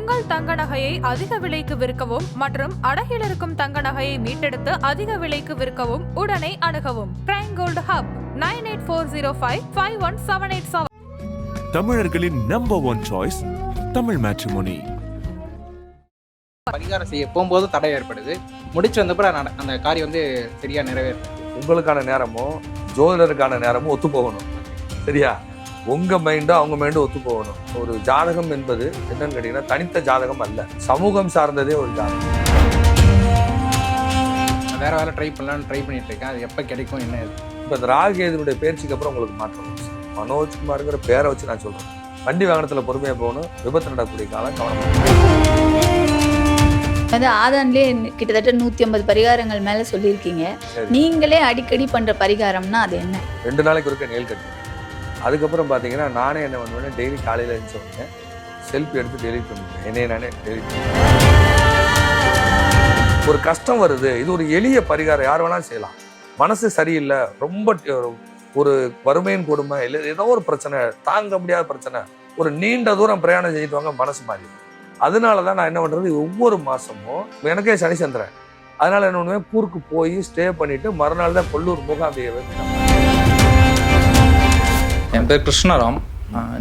உங்கள் தங்க நகையை அதிக விலைக்கு விற்கவும் மற்றும் அடகில் இருக்கும் தங்க நகையை மீட்டெடுத்து அதிக விலைக்கு விற்கவும் உடனே அணுகவும். Prime gold hub nine eight four zero five five one seven eight seven தமிழர்களின் number one choice Tamil matrimony பரிகாரம் செய்ய போகும்போது தடை ஏற்படுது. முடிச்சு வந்தப்பறம் அந்த காரியம் வந்து சரியா நிறைவேறுது உங்களுக்கான நேரமும் ஜோதிடருக்கான நேரமும் ஒத்து போகணும். சரியா? உங்க மைண்டும் அவங்க மைண்டும் ஒத்து போகணும். ஒரு ஜாதகம் என்பது என்னன்னு கேட்டீங்கன்னா தனித்த ஜாதகம் அல்ல. சமூகம் சார்ந்ததே ஒரு ஜாதகம். வேற வேலை ட்ரை பண்ணலாம்னு ட்ரை பண்ணிட்டு இருக்கேன். அது எப்போ கிடைக்கும் என்ன? இப்போ இந்த ராகேதுனுடைய பேச்சுக்கு அப்புறம் உங்களுக்கு மாற்றம் வந்துச்சு. மனோஜ்குமாருங்கிற பேரை வச்சு நான் சொல்றேன். வண்டி வாகனத்துல பொறுமையா போகணும். விபத்து நடக்கக்கூடிய காலம் கவனம் வந்து ஆதான்லேயே கிட்டத்தட்ட நூற்றி ஐம்பது பரிகாரங்கள் மேலே சொல்லியிருக்கீங்க. நீங்களே அடிக்கடி பண்ணுற பரிகாரம்னா அது என்ன? ரெண்டு நாளைக்கு ஒருக்க நெல் கட்டுவேன் அதுக்கப்புறம் பார்த்தீங்கன்னா நானே என்ன பண்ணுவேன் டெய்லி காலையில் எழுந்து உடனே செல்ஃபி எடுத்து டெலிட் பண்ணுவேன் என்னைய நானே டெலிட் ஒரு கஷ்டம் வருது. இது ஒரு எளிய பரிகாரம். யார் வேணாலும் செய்யலாம். மனசு சரியில்லை. ரொம்ப ஒரு வறுமையின் கொடுமை இல்லை ஏதோ ஒரு பிரச்சனை தாங்க முடியாத பிரச்சனை. ஒரு நீண்ட தூரம் பிரயாணம் செய்துட்டு வாங்க மனசு மாறி அதனால தான் நான் என்ன பண்ணுறது ஒவ்வொரு மாதமும் எனக்கே சனி சந்திரன் அதனால் என்ன பண்ணுவேன்? கூருக்கு போய் ஸ்டே பண்ணிவிட்டு மறுநாள் தான் கொல்லூர் மூகாம்பிகை என் பேர் கிருஷ்ணராம்.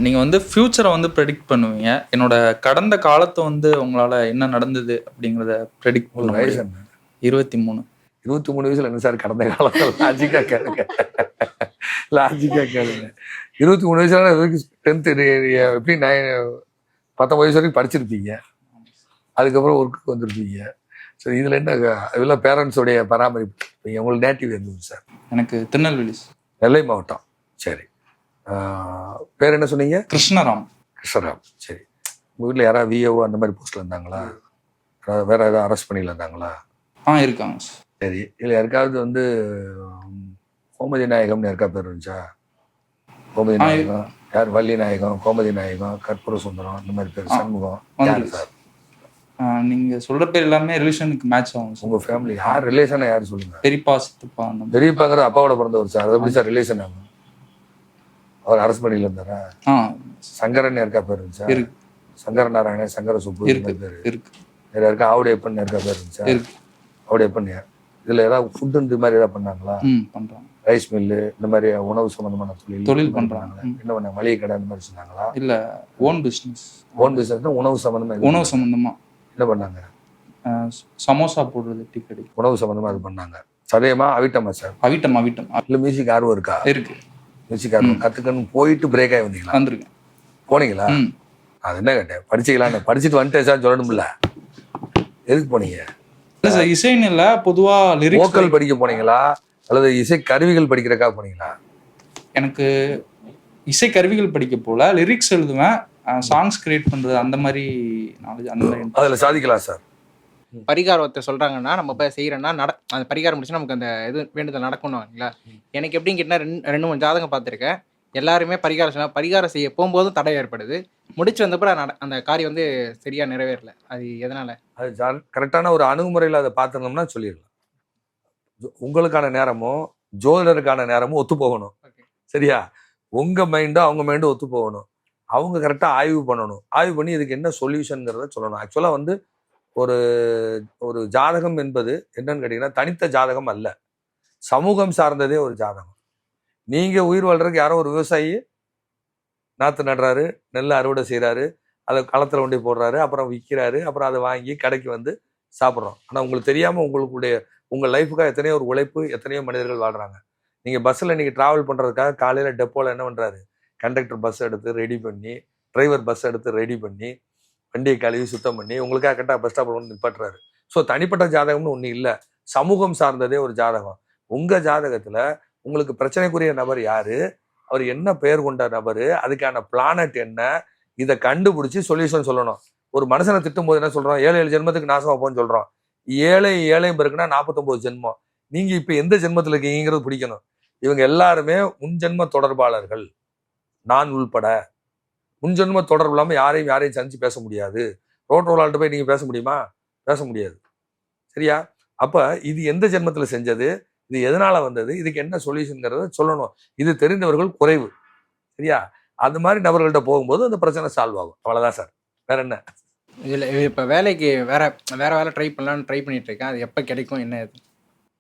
நீங்கள் வந்து ஃப்யூச்சரை வந்து ப்ரெடிக்ட் பண்ணுவீங்க. என்னோட கடந்த காலத்தை வந்து உங்களால் என்ன நடந்தது அப்படிங்கிறத ப்ரெடிக்ட் பண்ண வயசு இருபத்தி மூணு இருபத்தி மூணு வயசுல என்ன சார்? கடந்த காலத்தில் லாஜிக்கா கேளுங்க. லாஜிக்கா கேளுங்க. இருபத்தி மூணு வயசுல டென்த்து எப்படி நைன் பத்தொன்பது வயசு வரைக்கும் படிச்சிருப்பீங்க. அதுக்கப்புறம் ஒர்க்குக்கு வந்திருப்பீங்க. சரி இதுல என்ன இதெல்லாம் பேரண்ட்ஸோடைய பராமரிப்பு. உங்களுக்கு நேட்டிவ் ஊர் சார்? எனக்கு திருநெல்வேலி நெல்லை மாவட்டம். சரி. பேர் என்ன சொன்னீங்க? கிருஷ்ணராம். கிருஷ்ணராம். சரி. உங்க வீட்டில் யாராவது விஏஓ அந்த மாதிரி போஸ்ட்ல இருந்தாங்களா? வேற ஏதாவது அரெஸ்ட் பண்ணியில் இருந்தாங்களா? ஆ இருக்காங்க சார். இல்லை யாருக்காவது வந்து கோமதி நாயகம்னு யாருக்கா பேர் இருந்துச்சா? கோமதி நாயகம். யார்? வள்ளி நாயகம் கோமதி நாயகம் கற்பூர சுந்தரம் இந்த மாதிரி பேர். சண்முகம். யார் சார் நீங்கள் சொல்கிற பேர் எல்லாமே ரிலேஷனுக்கு மேட்ச் ஆகும் உங்க ஃபேமிலி யார் ரிலேஷனை யார் சொல்லுங்க? பெரியப்பா சித்தப்பா பெரியப்பாங்கிற அப்பாவோட பிறந்தவர் சார் அது எப்படி சார் ரிலேஷன் ஆகும்? அவர் அரசு பணியில் இருந்தாரா? சங்கரன் யாருக்கா பேர் இருந்துச்சா? இருக்கு. சங்கர நாராயணன் சங்கர சுப்பு இந்த இருக்கு பேர். இருக்கு. வேற யாருக்கா? ஆவுடையப்பன் யாருக்கா பேர் இருந்துச்சா? இருக்கு. ஆவுடையப்பன் இதுல ஏதாவது ஃபுட் இந்த மாதிரி ஏதாவது பண்ணாங்களா? ம் பண்ணுறாங்க ரைஸ் மில்லு இந்த மாதிரி உணவு சம்பந்தமான தொழில் தொழில் இந்த பண்றாங்க. என்ன பண்ண மளிகை கடை அந்த மாதிரி சொன்னாங்களா? இல்லை ஓன் பிஸ்னஸ் ஓன் பிசினஸ் உணவு சம்பந்தமா உணவு? சம்மந்தமாக என்ன பண்ணாங்க? சமோசா போடுறது டீ கடை உணவு சம்பந்தமா அது பண்ணாங்க. சதயமா அவிட்டமா சார்? அவிட்டம் அவிட்டம். இல்ல மியூசிக் ஆர்வம் இருக்கா? இருக்கு. மியூசிக் கத்துக்கணும் போயிட்டு பிரேக் ஆகி வந்தீங்களா? வந்திருக்கேன் போனீங்களா? அது என்ன கேட்டேன் படிச்சீங்களான்னு படிச்சுட்டு வந்துட்டேன் சார் சொல்லணும்ல. எதுக்கு போனீங்க? இல்ல சார் இசைன்னு இல்ல பொதுவா லிரிக்ஸ் படிக்க போனீங்களா? அல்லது இசை கருவிகள் படிக்கிறக்கா போனீங்களா? எனக்கு இசை கருவிகள் படிக்க போல லிரிக்ஸ் எழுதுவேன். சாங்ஸ் கிரியேட் பண்றது அந்த மாதிரி நாலேஜ் அந்த மாதிரி அதுல சாதிக்கலாம் சார். பரிகாரத்தை சொல்றாங்கன்னா நம்ம போய் செய்யறோம்னா நட அந்த பரிகாரம் முடிச்சு நமக்கு அந்த இது வேண்டுதல் நடக்கணும்ல எனக்கு எப்படின்னு கேட்டால் ரெண்டு ரெண்டு மூணு ஜாதகம் பார்த்துருக்கேன். எல்லாருமே பரிகாரம் சொன்னா பரிகாரம் செய்ய போகும்போதும் தடை ஏற்படுது. முடிச்சு வந்தப்பறம் நட அந்த காரியம் வந்து சரியா நிறைவேறல. அது எதனால? அது கரெக்டான ஒரு அணுகுமுறையில் அதை பார்த்துருந்தோம்னா சொல்லிடலாம். உங்களுக்கான நேரமும் ஜோதிடருக்கான நேரமும் ஒத்து போகணும். சரியா? உங்க மைண்டும் அவங்க மைண்டும் ஒத்து போகணும். அவங்க கரெக்டாக ஆய்வு பண்ணணும். ஆய்வு பண்ணி இதுக்கு என்ன சொல்யூஷனுங்கிறத சொல்லணும். ஆக்சுவலாக வந்து ஒரு ஒரு ஜாதகம் என்பது என்னன்னு கேட்டிங்கன்னா தனித்த ஜாதகம் அல்ல. சமூகம் சார்ந்ததே ஒரு ஜாதகம். நீங்கள் உயிர் வாழ்றதுக்கு யாரோ ஒரு விவசாயி நாற்று நடுறாரு நெல் அறுவடை செய்கிறாரு அதை களத்தில் கொண்டு போடுறாரு அப்புறம் விற்கிறாரு அப்புறம் அதை வாங்கி கடைக்கு வந்து சாப்பிட்றோம். ஆனால் உங்களுக்கு தெரியாமல் உங்களுக்குடைய உங்கள் லைஃபுக்காக எத்தனையோ ஒரு உழைப்பு எத்தனையோ மனிதர்கள் வாழ்கிறாங்க நீங்கள் பஸ்ஸில் இன்றைக்கி ட்ராவல் பண்ணுறதுக்காக காலையில் டெப்போவில் என்ன பண்ணுறாரு கண்டக்டர் பஸ் எடுத்து ரெடி பண்ணி டிரைவர் பஸ் எடுத்து ரெடி பண்ணி வண்டியை கழுவி சுத்தம் பண்ணி உங்களுக்காக கரெக்டாக பஸ் ஸ்டாப்பில் வந்து நிப்பாட்டுறாரு. ஸோ தனிப்பட்ட ஜாதகம்னு ஒன்றும் இல்லை. சமூகம் சார்ந்ததே ஒரு ஜாதகம். உங்கள் ஜாதகத்தில் உங்களுக்கு பிரச்சனைக்குரிய நபர் யார்? அவர் என்ன பெயர் கொண்ட நபர்? அதுக்கான பிளானட் என்ன? இதை கண்டுபிடிச்சி சொல்யூஷன் சொல்லணும். ஒரு மனுஷனை திட்டும் போது என்ன சொல்கிறோம் ஏழு ஏழு ஜென்மத்துக்கு நாசமாக போன்னு சொல்கிறோம் ஏழை ஏழையும் பிறகுனா நாற்பத்தொம்போது ஜென்மம். நீங்கள் இப்போ எந்த ஜென்மத்தில் இருக்கீங்கிறது பிடிக்கணும். இவங்க எல்லாருமே முன்ஜென்ம தொடர்பாளர்கள். நான் உள்பட. முன் ஜென்ம தொடர்பு இல்லாம யாரையும் யாரையும் சந்திச்சு பேச முடியாது. ரோட் ரோலால்ட்ட போய் நீங்க பேச முடியுமா? பேச முடியாது. சரியா? அப்ப இது எந்த ஜென்மத்துல செஞ்சது? இது எதனால வந்தது? இதுக்கு என்ன சொல்யூஷன்ங்கிறத சொல்லணும். இது தெரிந்தவர்கள் குறைவு. சரியா? அந்த மாதிரி நபர்கள்ட்ட போகும்போது அந்த பிரச்சனை சால்வ் ஆகும். அவ்வளவுதான் சார். வேற என்ன? இதில் இப்போ வேலைக்கு வேற வேற வேலை ட்ரை பண்ணலாம்னு ட்ரை பண்ணிட்டு இருக்கேன். அது எப்போ கிடைக்கும் என்ன இது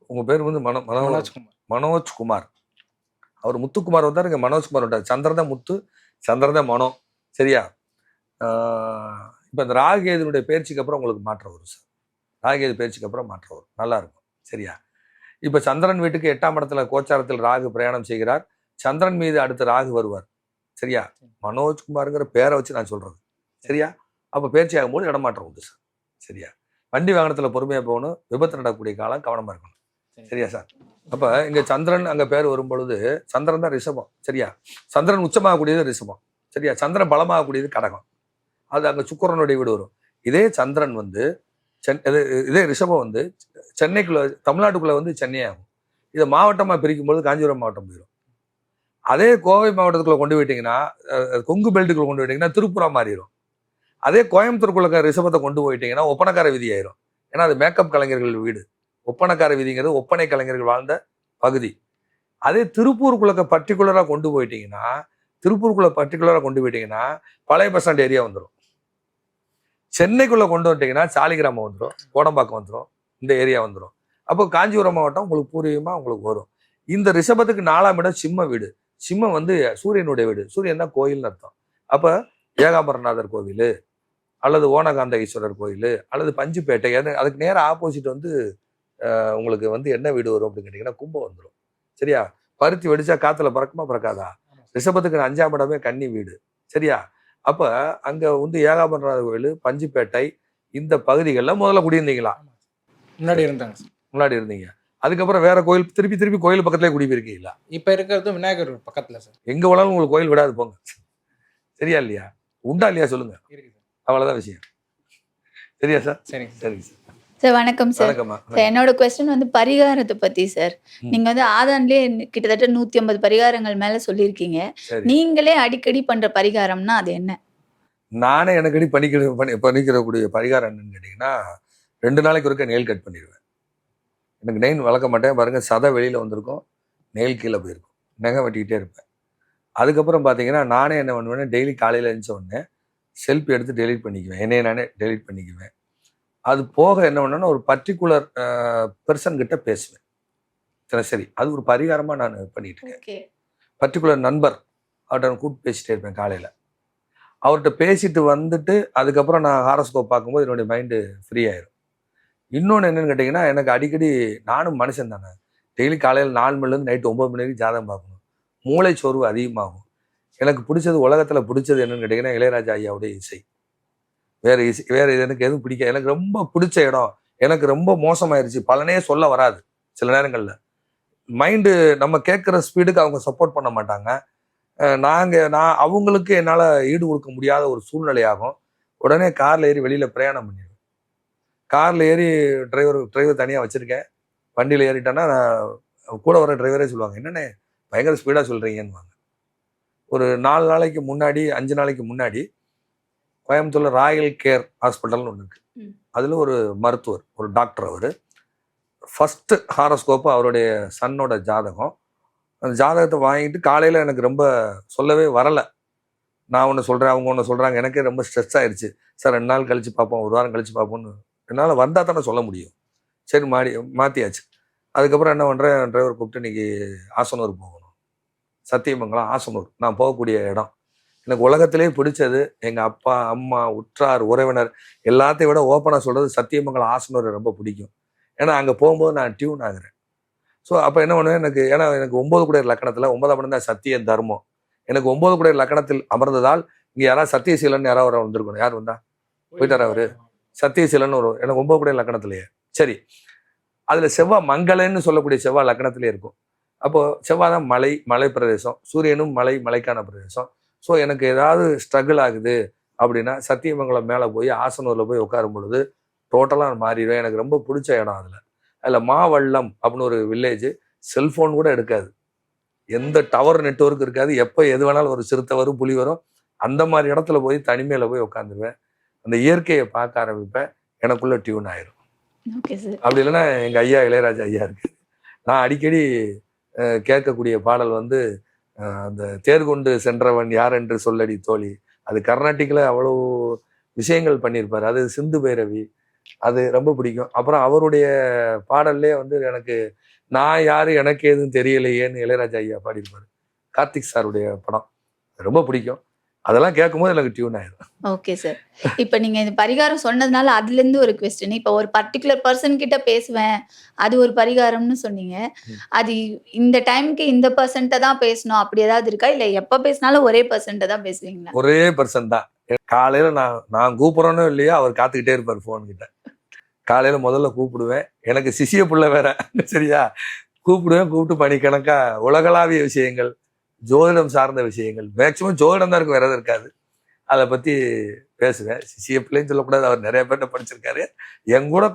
உங்க பேர் வந்து மனோ மனோஜ் மனோஜ்குமார் மனோஜ் குமார். அவர் முத்துக்குமார் வந்தார் இங்கே மனோஜ்குமார் வந்தார். சந்திரதான் முத்து சந்திரதான் மனோ. சரியா? இப்போ இந்த ராகேதுனுடைய பயிற்சிக்கு அப்புறம் உங்களுக்கு மாற்றம் வரும் சார். ராகேது பயிற்சிக்கு அப்புறம் மாற்றம் வரும். நல்லா இருக்கும். சரியா? இப்போ சந்திரன் வீட்டுக்கு எட்டாம் இடத்துல கோச்சாரத்தில் ராகு பிரயாணம் செய்கிறார். சந்திரன் மீது அடுத்து ராகு வருவார். சரியா? மனோஜ்குமாருங்கிற பேரை வச்சு நான் சொல்றது. சரியா? அப்போ பயிற்சி ஆகும்போது இடமாற்றம் உண்டு சார். சரியா? வண்டி வாகனத்தில் பொறுமையாக போகணும். விபத்து நடக்கக்கூடிய காலம் கவனமாக இருக்கணும். சரியா சார்? அப்ப இங்க சந்திரன் அங்க பேர் வரும் பொழுது சந்திரன் தான் ரிஷபம். சரியா? சந்திரன் உச்சமாகக்கூடியது ரிஷபம். சரியா? சந்திரன் பலமாகக்கூடியது கடகம். அது அங்கே சுக்கிரனுடைய வீடு வரும். இதே சந்திரன் வந்து சென் இது- இதே ரிஷபம் வந்து சென்னைக்குள்ளே தமிழ்நாட்டுக்குள்ளே வந்து சென்னை ஆகும். இதை மாவட்டமாக பிரிக்கும்போது காஞ்சிபுரம் மாவட்டம் போயிடும். அதே கோவை மாவட்டத்துக்குள்ளே கொண்டு போயிட்டீங்கன்னா கொங்கு பெல்ட்டுக்குள்ளே கொண்டு போயிட்டீங்கன்னா திருப்புரா மாறிடும். அதே கோயம்புத்தூருக்குள்ள ரிஷபத்தை கொண்டு போயிட்டீங்கன்னா ஒப்பனக்கார விதி ஆயிரும். ஏன்னா அது மேக்கப் கலைஞர்கள் வீடு. ஒப்பனக்கார விதிங்கிறது ஒப்பனை கலைஞர்கள் வாழ்ந்த பகுதி. அதே திருப்பூருக்குள்ள பர்டிகுலராக கொண்டு போயிட்டீங்கன்னா திருப்பூருக்குள்ள பர்டிகுலராக கொண்டு போயிட்டீங்கன்னா பழைய பஸ் ஸ்டாண்ட் ஏரியா வந்துடும் சென்னைக்குள்ள கொண்டு வந்துட்டீங்கன்னா சாலிகிராமம் வந்துடும் கோடம்பாக்கம் வந்துடும் இந்த ஏரியா வந்துடும் அப்போ காஞ்சிபுரம் மாவட்டம் உங்களுக்கு பூர்வீகமாக உங்களுக்கு வரும். இந்த ரிஷபத்துக்கு நாலாம் இடம் சிம்ம வீடு. சிம்மம் வந்து சூரியனுடைய வீடு. சூரியன் தான் கோயில்னு அர்த்தம். அப்போ ஏகாம்பரநாதர் கோவில் அல்லது ஓனகாந்த ஈஸ்வரர் கோயில் அல்லது பஞ்சுப்பேட்டை அதுக்கு நேரா ஆப்போசிட் வந்து உங்களுக்கு வந்து என்ன வீடு வரும் அப்படின்னு கேட்டிங்கன்னா கும்பம் வந்துடும் சரியா? பருத்தி வெடிச்சா காத்துல பறக்குமா? பறக்காதா? ரிஷபத்துக்கு அஞ்சாம் இடமே கன்னி வீடு. சரியா? அப்ப அங்க வந்து ஏகாபரநாதர் கோயில் பஞ்சுப்பேட்டை இந்த பகுதிகளில் முதல்ல குடியிருந்தீங்களா? முன்னாடி இருந்தாங்க சார். முன்னாடி இருந்தீங்க. அதுக்கப்புறம் வேற கோயில் திருப்பி திருப்பி கோயில் பக்கத்துலேயே குடியிருக்கீங்களா? இப்போ இருக்கிறது விநாயகர் பக்கத்தில் சார். எங்க வேணாலும் உங்களுக்கு கோயில் விடாது போங்க. சரியா இல்லையா? உண்டா இல்லையா சொல்லுங்க. அவ்வளவுதான் விஷயம். சரியா சார்? சரிங்க சார். சரிங்க சார். சார் வணக்கம் சார் என்னோட கொஸ்டின் வந்து பரிகாரத்தை பத்தி சார். நீங்க வந்து ஆதான்லயே கிட்டத்தட்ட நூத்தி ஐம்பது பரிகாரங்கள் மேல சொல்லியிருக்கீங்க. நீங்களே அடிக்கடி பண்ற பரிகாரம்னா அது என்ன? நானே எனக்கடி பண்ணிக்கிற பண்ணி பண்ணிக்கிறக்கூடிய பரிகாரம் என்னன்னு கேட்டிங்கன்னா ரெண்டு நாளைக்கு ஒருக்க நெயில் கட் பண்ணிடுவேன். எனக்கு நெயின் வளர்க்க மாட்டேன். பாருங்க சதை வெளியில் வந்திருக்கும். நெயில் கீழே போயிருக்கும். நகை வெட்டிக்கிட்டே இருப்பேன். அதுக்கப்புறம் பார்த்தீங்கன்னா நானே என்ன பண்ணுவேன்னா டெய்லி காலையில் எழுந்த உடனே செல்ஃபி எடுத்து டெலீட் பண்ணிக்குவேன். என்னைய நானே டெலீட் பண்ணிக்குவேன். அது போக என்ன பண்ணேன்னா ஒரு பர்டிகுலர் பர்சன் கிட்ட பேசுவேன் சரி சரி. அது ஒரு பரிகாரமாக நான் பண்ணிட்டு இருக்கேன். பர்டிகுலர் நண்பர் அவர்கிட்ட கூப்பிட்டு பேசிட்டே இருப்பேன் காலையில். அவர்கிட்ட பேசிட்டு வந்துட்டு அதுக்கப்புறம் நான் ஹாரஸ்கோப் பார்க்கும்போது என்னுடைய மைண்டு ஃப்ரீ ஆயிரும். இன்னொன்று என்னன்னு கேட்டிங்கன்னா எனக்கு அடிக்கடி நானும் மனுஷன் தானே. டெய்லி காலையில் நாலு மணிலேருந்து நைட்டு ஒம்பது மணி வரைக்கும் ஜாதகம் பார்க்கணும். மூளை சோர்வு அதிகமாகும். எனக்கு பிடிச்சது உலகத்தில் பிடிச்சது என்னன்னு கேட்டிங்கன்னா இளையராஜா ஐயாவுடைய இசை. வேறு இசை வேறு இது எனக்கு எதுவும் பிடிக்க எனக்கு ரொம்ப பிடிச்ச இடம் எனக்கு ரொம்ப மோசமாயிருச்சு. பலனே சொல்ல வராது சில நேரங்களில். மைண்டு நம்ம கேட்குற ஸ்பீடுக்கு அவங்க சப்போர்ட் பண்ண மாட்டாங்க. நாங்கள் நான் அவங்களுக்கு என்னால் ஈடு கொடுக்க முடியாத ஒரு சூழ்நிலையாகும் உடனே காரில் ஏறி வெளியில் பிரயாணம் பண்ணிடுவேன். காரில் ஏறி டிரைவர் டிரைவர் தனியாக வச்சுருக்கேன். வண்டியில் ஏறிட்டேன்னா நான் கூட வர டிரைவரே சொல்லுவாங்க என்னென்ன பயங்கர ஸ்பீடாக சொல்கிறீங்கன்னு ஒரு நாலு நாளைக்கு முன்னாடி அஞ்சு நாளைக்கு முன்னாடி கோயம்புத்தூர்ல ராயல் கேர் ஹாஸ்பிட்டல்னு ஒன்று இருக்கு. ம். அதில் ஒரு மருத்துவர் ஒரு டாக்டர் அவர். ஃபஸ்ட்டு ஹாரோஸ்கோப்பு அவருடைய சன்னோட ஜாதகம். அந்த ஜாதகத்தை வாங்கிட்டு காலையில் எனக்கு ரொம்ப சொல்லவே வரலை. நான் ஒன்று சொல்கிறேன் அவங்க ஒன்று சொல்கிறாங்க எனக்கே ரொம்ப ஸ்ட்ரெஸ் ஆயிடுச்சு சார் ரெண்டு நாள் கழிச்சு பார்ப்போம் ஒரு வாரம் கழிச்சு பார்ப்போம்னு. என்னால் வந்தால் தானே சொல்ல முடியும். சரி மாடி மாற்றியாச்சு அதுக்கப்புறம் என்ன பண்ணுறேன் டிரைவர் கூப்பிட்டு இன்னைக்கு ஆசனூர் போகணும். சத்தியமங்கலம் ஆசனூர். நான் போகக்கூடிய இடம். எனக்கு உலகத்திலேயே பிடிச்சது எங்கள் அப்பா அம்மா உற்றார் உறவினர் எல்லாத்தையும் விட ஓப்பனாக சொல்கிறது சத்தியமங்கலம் ஆசனூர் ரொம்ப பிடிக்கும். ஏன்னா அங்கே போகும்போது நான் டியூன் ஆகுறேன். ஸோ அப்போ என்ன பண்ணுவேன்? எனக்கு ஏன்னா எனக்கு ஒம்பது குடையர் லக்கணத்தில் ஒன்பதாம் இடம் தான் சத்தியம் தர்மம். எனக்கு ஒம்பது குடையர் லக்கணத்தில் அமர்ந்ததால் இங்கே யாராவது சத்தியசீலன் யாராவது ஒரு வந்திருக்கணும். யார் வந்தா? போயிட்டார் அவர்? சத்தியசீலன் ஒரு எனக்கு ஒன்பது குடையர் லக்கணத்திலேயே. சரி. அதில் செவ்வாய் மங்களன்னு சொல்லக்கூடிய செவ்வாய் லக்கணத்திலே இருக்கும். அப்போ செவ்வாய் தான் மலை மலை பிரதேசம் சூரியனும் மலை மலைக்கான பிரதேசம். ஸோ எனக்கு ஏதாவது ஸ்ட்ரகிள் ஆகுது அப்படின்னா சத்தியமங்கலம் மேலே போய் ஆசனூரில் போய் உட்காரும் பொழுது டோட்டலாக மாறிடுவேன். எனக்கு ரொம்ப பிடிச்ச இடம் அதில். அதில் மாவள்ளம் அப்படின்னு ஒரு வில்லேஜ் செல்ஃபோன் கூட எடுக்காது. எந்த டவர் நெட்வொர்க் இருக்காது. எப்போ எது வேணாலும் ஒரு சிறுத்தை வரும் புலி வரும். அந்த மாதிரி இடத்துல போய் தனிமையில் போய் உட்காந்துருவேன் அந்த இயற்கையை பார்க்க ஆரம்பிப்பேன். எனக்குள்ள டியூன் ஆயிரும். அப்படி இல்லைன்னா எங்கள் ஐயா இளையராஜா ஐயா இருக்கு. நான் அடிக்கடி கேட்கக்கூடிய பாடல் வந்து அந்த தேர்கொண்டு சென்றவன் யார் என்று சொல்லடி தோழி. அது கர்நாட்டிக்கில் அவ்வளோ விஷயங்கள் பண்ணியிருப்பார் அது சிந்து பைரவி. அது ரொம்ப பிடிக்கும். அப்புறம் அவருடைய பாடல்லே வந்து எனக்கு நான் யார் எனக்கு எதுவும் தெரியலையேன்னு இளையராஜா ஐயா பாடியிருப்பார். கார்த்திக் சாருடைய படம். ரொம்ப பிடிக்கும். அதெல்லாம் கேட்கும்போது எனக்கு டியூன் ஆயிடும் ஓகே சார் இப்போ நீங்க இந்த பரிகாரம் சொன்னதுனால அதுல இருந்து ஒரு கொஸ்டின் இப்போ ஒரு பர்டிகுலர் பர்சன் கிட்ட பேசுவேன் அது ஒரு பரிகாரம்னு சொன்னீங்க. அது இந்த டைம்க்கு இந்த பர்சன்ட்ட தான் பேசணும். அப்படி ஏதாவது இருக்கா? இல்ல எப்ப பேசினாலும் ஒரே பர்சன்ட்ட தான் பேசுவீங்களா? ஒரே பர்சன் தான். காலையில நான் நான் கூப்பிட்றேனோ இல்லையோ அவர் காத்துக்கிட்டே இருப்பார் ஃபோன் கிட்ட. காலையில முதல்ல கூப்பிடுவேன். எனக்கு சிசிய புள்ள வேற. சரியா? கூப்பிடுவேன் கூப்பிட்டு பணிக்கணக்கா. உலகளாவிய விஷயங்கள். ஜோதிடம் சார்ந்த விஷயங்கள். மேக்சிமம் ஜோதிடம் தான் இருக்கும் வேற எதுவும் இருக்காது. அதை பத்தி பேசுவேன். சிசிய பிள்ளைன்னு சொல்லக்கூடாது. அவர் நிறைய பேர்ட்ட படிச்சிருக்காரு. என் கூட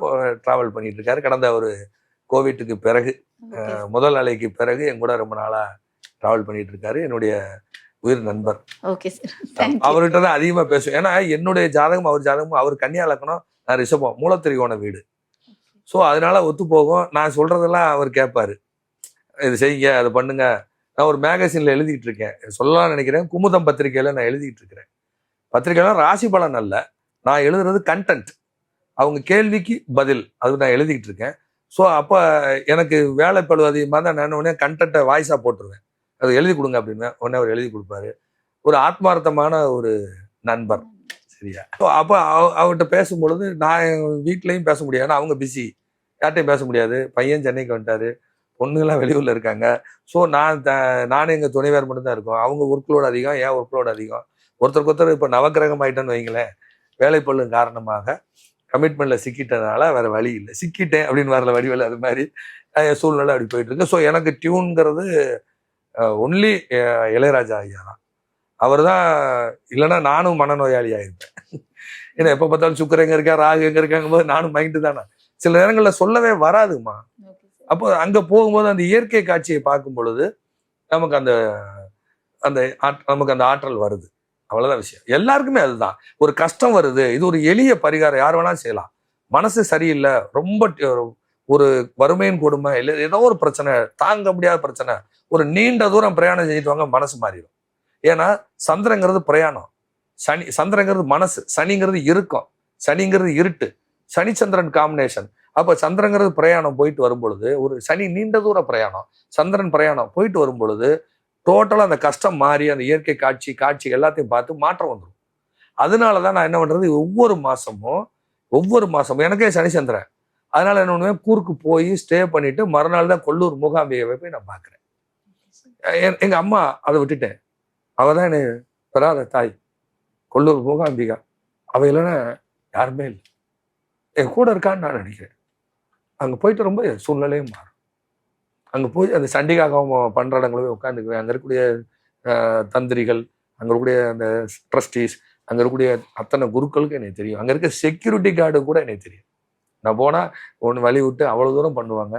டிராவல் பண்ணிட்டு இருக்காரு கடந்த ஒரு கோவிட்டுக்கு பிறகு முதல் அலைக்கு பிறகு என் கூட ரொம்ப நாளா டிராவல் பண்ணிட்டு இருக்காரு என்னுடைய உயிர் நண்பர். ஓகே சார் அவர்கிட்ட தான் அதிகமா பேசுவேன். ஏன்னா என்னுடைய ஜாதகம் அவர் ஜாதகமும் அவர் கன்னியா லக்கணம் நான் ரிஷபம் மூலத்திரிகோண வீடு. ஸோ அதனால ஒத்து போகும் நான் சொல்றதெல்லாம் அவர் கேட்பாரு. இது செய்யுங்க அதை பண்ணுங்க. நான் ஒரு மேகசினில் எழுதிட்டு இருக்கேன் சொல்லலாம்னு நினைக்கிறேன். குமுதம் பத்திரிகையில் நான் எழுதிட்டு இருக்கிறேன் பத்திரிகைலாம் ராசி பலன் அல்ல. நான் எழுதுறது கண்டென்ட் அவங்க கேள்விக்கு பதில். அது நான் எழுதிக்கிட்டு இருக்கேன் ஸோ அப்போ எனக்கு வேலை பழுவு அதிகமாக தான் நான் உடனே கண்டென்ட்டை வாய்ஸாக போட்டுருவேன். அது எழுதி கொடுங்க அப்படின்னு உடனே அவர் எழுதி கொடுப்பாரு. ஒரு ஆத்மார்த்தமான ஒரு நண்பர். சரியா? ஸோ அப்போ அவ- அவர்கிட்ட பேசும்பொழுது நான் வீட்லேயும் பேச முடியாது. அவங்க பிஸி யார்ட்டையும் பேச முடியாது. பையன் சென்னைக்கு வந்துட்டாரு. பொண்ணுங்களாம் வெளியூரில் இருக்காங்க. ஸோ நான் த நானும் எங்கள் துணைவேர் மட்டும் தான் இருக்கோம். அவங்க ஒர்க்லோடு அதிகம் ஏன் ஒர்க்லோடு அதிகம். ஒருத்தருக்கு ஒருத்தர் இப்போ நவக்கிரகம் ஆகிட்டேன்னு வைங்களேன் வேலைப்பள்ளு காரணமாக கமிட்மெண்ட்ல சிக்கிட்டதுனால வேற வழி இல்லை. சிக்கிட்டேன் அப்படின்னு வரல வடிவில் அது மாதிரி சூழ்நிலை அப்படி போயிட்டுருக்கு ஸோ எனக்கு டியூனுங்கிறது ஒன்லி இளையராஜா ஐயா தான். அவர் தான் இல்லைன்னா நானும் மனநோயாளி ஆயிருப்பேன். ஏன்னா எப்போ பார்த்தாலும் சுக்கர் எங்க இருக்கா ராகு எங்க இருக்காங்க போது நானும் மைண்டு தானே. சில நேரங்களில் சொல்லவே வராதுமா அப்போ அங்கே போகும்போது அந்த இயற்கை காட்சியை பார்க்கும் பொழுது நமக்கு அந்த அந்த நமக்கு அந்த ஆற்றல் வருது. அவ்வளோதான் விஷயம். எல்லாருக்குமே அதுதான். ஒரு கஷ்டம் வருது. இது ஒரு எளிய பரிகாரம். யார் வேணாலும் செய்யலாம். மனசு சரியில்லை. ரொம்ப ஒரு வறுமையின் கொடுமை இல்லை ஏதோ ஒரு பிரச்சனை தாங்க முடியாத பிரச்சனை. ஒரு நீண்ட தூரம் பிரயாணம் செஞ்சுட்டு வாங்க மனசு மாறிடும். ஏன்னா சந்திரங்கிறது பிரயாணம். சனி சந்திரங்கிறது மனசு. சனிங்கிறது இருக்கும் சனிங்கிறது இருட்டு. சனிச்சந்திரன் காம்பினேஷன் அப்போ சந்திரங்கிறது பிரயாணம் போயிட்டு வரும்பொழுது ஒரு சனி நீண்ட தூர பிரயாணம். சந்திரன் பிரயாணம் போயிட்டு வரும்பொழுது டோட்டலாக அந்த கஷ்டம் மாறி அந்த இயற்கை காட்சி காட்சி எல்லாத்தையும் பார்த்து மாற்றம் வந்துடும் அதனால தான் நான் என்ன பண்ணுறது ஒவ்வொரு மாதமும் ஒவ்வொரு மாதமும் எனக்கே சனி சந்திரன். அதனால என்ன பண்ணுவேன் கூருக்கு போய் ஸ்டே பண்ணிட்டு மறுநாள் தான் கொல்லூர் முகாம்பிகை போய் நான் பார்க்குறேன். எங்கள் அம்மா அதை விட்டுட்டேன். அவள் தான் என்னை பெறாத தாய். கொல்லூர் மூகாம்பிகா. அவ இல்லைன்னா யாருமே இல்லை. என் கூட இருக்கான்னு நான் நினைக்கிறேன். அங்கே போயிட்டு ரொம்ப சூழ்நிலையும் மாறும். அங்கே போய் அந்த சண்டிகாகவும் பண்ணுற இடங்களே உட்காந்துக்குவேன் அங்கே இருக்கக்கூடிய தந்திரிகள் அங்கே இருக்கக்கூடிய அந்த ட்ரஸ்டீஸ் அங்கே இருக்கக்கூடிய அத்தனை குருக்களுக்கு எனக்கு தெரியும். அங்கே இருக்க செக்யூரிட்டி கார்டு கூட எனக்கு தெரியும். நான் போனால் ஒன்று வழி விட்டு அவ்வளோ தூரம் பண்ணுவாங்க.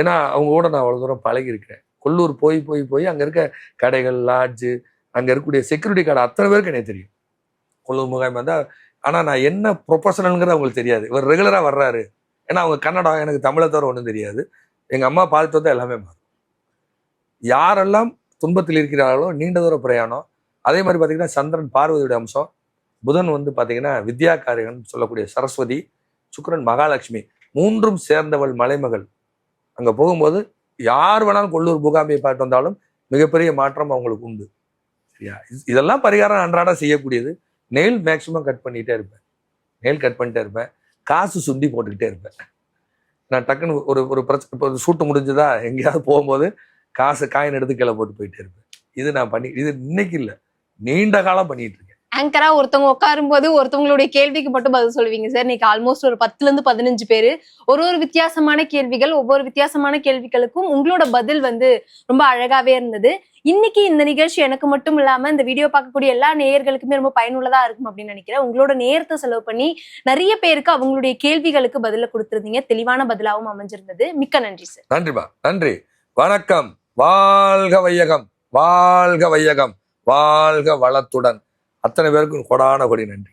ஏன்னா அவங்க கூட நான் அவ்வளோ தூரம் பழகியிருக்கிறேன். கொல்லூர் போய் போய் போய் அங்கே இருக்க கடைகள் லாட்ஜு அங்கே இருக்கக்கூடிய செக்யூரிட்டி கார்டு அத்தனை பேருக்கு எனக்கு தெரியும். கொல்லூர் முகாம் வந்தால் ஆனால் நான் என்ன ப்ரொஃபஷனலுங்கிறது அவங்களுக்கு தெரியாது. இவர் ரெகுலராக வர்றாரு. ஏன்னா அவங்க கன்னடம் எனக்கு தமிழை தவிர ஒன்றும் தெரியாது. எங்கள் அம்மா பார்த்துட்டு வந்தால் எல்லாமே மாறும். யாரெல்லாம் துன்பத்தில் இருக்கிறார்களோ நீண்ட தூர பிரயாணம். அதே மாதிரி பார்த்தீங்கன்னா சந்திரன் பார்வதியோட அம்சம். புதன் வந்து பார்த்தீங்கன்னா வித்யாகாரியன் சொல்லக்கூடிய சரஸ்வதி சுக்கரன் மகாலட்சுமி மூன்றும் சேர்ந்தவள் மலைமகள். அங்கே போகும்போது யார் வேணாலும் கொள்ளூர் பூகாம்பியை பார்த்து வந்தாலும் மிகப்பெரிய மாற்றம் அவங்களுக்கு உண்டு. சரியா? இது- இதெல்லாம் பரிகாரம் அன்றாடம் செய்யக்கூடியது. நெயில் மேக்சிமம் கட் பண்ணிகிட்டே இருப்பேன். நெயில் கட் பண்ணிட்டே இருப்பேன். காசு சுண்டி போட்டுக்கிட்டே இருப்பேன். நான் டக்குன்னு ஒரு ஒரு பிரச்சனை இப்போ சூட்டு முடிஞ்சதா எங்கேயாவது போகும்போது காசு காயின் எடுத்து கீழே போட்டு போயிட்டே இருப்பேன். இது நான் பண்ணி இது இன்னைக்கு இல்லை. நீண்ட காலம் பண்ணிட்டு இருக்கேன். ஆங்கரா ஒருத்தவங்க உட்காரும்போது ஒருத்தவங்களுடைய கேள்விக்கு மட்டும் பதில் சொல்லுவீங்க சார். இன்னைக்கு ஆல்மோஸ்ட் ஒரு பத்துல இருந்து பதினஞ்சு பேரு ஒரு ஒரு வித்தியாசமான கேள்விகள் ஒவ்வொரு வித்தியாசமான கேள்விகளுக்கும் உங்களோட பதில் வந்து ரொம்ப அழகாவே இருந்தது. இன்னைக்கு இந்த நிகழ்ச்சி எனக்கு மட்டும் இல்லாம இந்த வீடியோ பார்க்கக்கூடிய எல்லா நேயர்களுக்குமே ரொம்ப பயனுள்ளதா இருக்கும் அப்படின்னு நினைக்கிறேன். உங்களோட நேரத்தை செலவு பண்ணி நிறைய பேருக்கு அவங்களுடைய கேள்விகளுக்கு பதில கொடுத்துருந்தீங்க. தெளிவான பதிலாகவும் அமைஞ்சிருந்தது. மிக்க நன்றி சார். நன்றிமா. நன்றி. வணக்கம். வாழ்க வையகம். வாழ்க வையகம். வாழ்க வளத்துடன். அத்தனை பேருக்கும் கொடான கொடி நன்றி.